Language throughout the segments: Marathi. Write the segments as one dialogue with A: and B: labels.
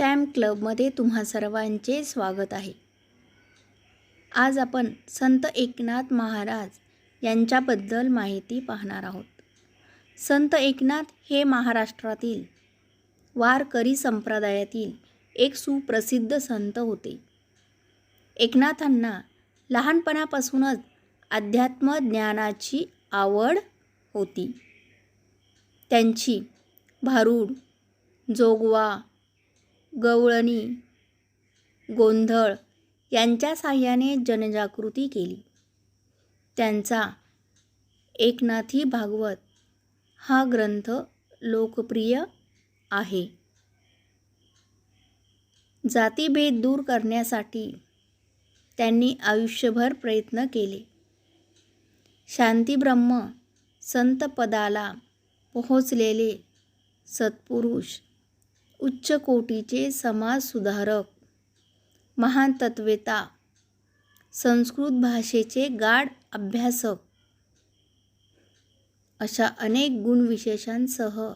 A: चॅम क्लबमध्ये तुम्हा सर्वांचे स्वागत आहे. आज आपण संत एकनाथ महाराज यांच्याबद्दल माहिती पाहणार आहोत. संत एकनाथ हे महाराष्ट्रातील वारकरी संप्रदायातील एक सुप्रसिद्ध संत होते. एकनाथांना लहानपणापासूनच अध्यात्म ज्ञानाची आवड होती. त्यांची भारूड जोगवा गवळणी गोंधळ यांच्या साह्याने जनजागृती केली. त्यांचा एकनाथी भागवत हा ग्रंथ लोकप्रिय आहे. जातीभेद दूर करण्यासाठी त्यांनी आयुष्यभर प्रयत्न केले. शांतीब्रह्म संतपदाला पोहोचलेले सत्पुरुष उच्च कोटीचे समाजसुधारक. महान तत्वेता संस्कृत भाषेचे गाढ अभ्यासक. अशा अनेक गुणविशेषांसह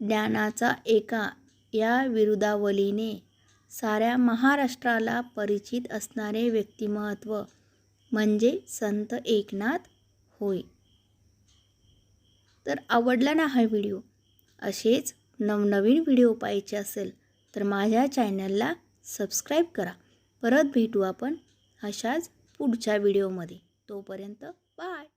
A: ज्ञानाचा एका या विरुदावलीने साऱ्या महाराष्ट्राला परिचित असणारे व्यक्तिमत्व म्हणजे संत एकनाथ होय. तर आवडला ना हा व्हिडिओ? असेच नवनवीन व्हिडिओ पाहायचे असेल तर माझ्या चॅनलला सबस्क्राईब करा. परत भेटू आपण अशाच पुढच्या व्हिडिओमध्ये. तोपर्यंत बाय.